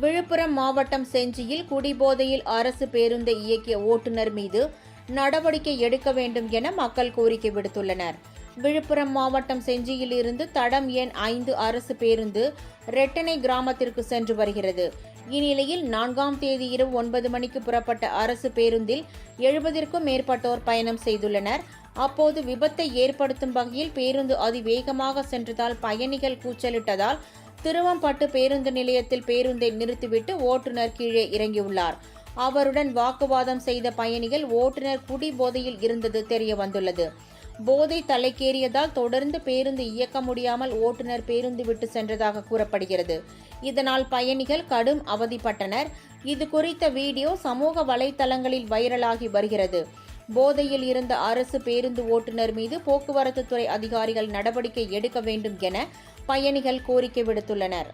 விழுப்புரம் மாவட்டம் செஞ்சியில் குடிபோதையில் அரசு பேருந்தை இயக்கிய ஓட்டுநர் மீது நடவடிக்கை எடுக்க வேண்டும் என மக்கள் கோரிக்கை விடுத்துள்ளனர். விழுப்புரம் மாவட்டம் செஞ்சியில் இருந்து தடம் எண் ஐந்து அரசு பேருந்து ரெட்டனை கிராமத்திற்கு சென்று வருகிறது. இந்நிலையில் நான்காம் தேதி இரவு ஒன்பது மணிக்கு புறப்பட்ட அரசு பேருந்தில் எழுபதிற்கும் மேற்பட்டோர் பயணம் செய்துள்ளனர். அப்போது விபத்தை ஏற்படுத்தும் வகையில் பேருந்து அதிவேகமாக சென்றதால் பயணிகள் கூச்சலிட்டதால் திருவம்பட்டு பேருந்து நிலையத்தில் பேருந்தை நிறுத்திவிட்டு ஓட்டுநர் கீழே இறங்கியுள்ளார். அவருடன் வாக்குவாதம் செய்த பயணிகள் ஓட்டுநர் குடி போதையில் இருந்தது தெரிய வந்துள்ளது. போதை தலைக்கேறியதால் தொடர்ந்து பேருந்து இயக்க முடியாமல் ஓட்டுநர் பேருந்து விட்டு சென்றதாக கூறப்படுகிறது. இதனால் பயணிகள் கடும் அவதிப்பட்டனர். இது குறித்த வீடியோ சமூக வலைதளங்களில் வைரலாகி வருகிறது. போதையில் இருந்த அரசு பேருந்து ஓட்டுநர் மீது போக்குவரத்து துறை அதிகாரிகள் நடவடிக்கை எடுக்க வேண்டும் என பயணிகள் கோரிக்கை விடுத்துள்ளனர்.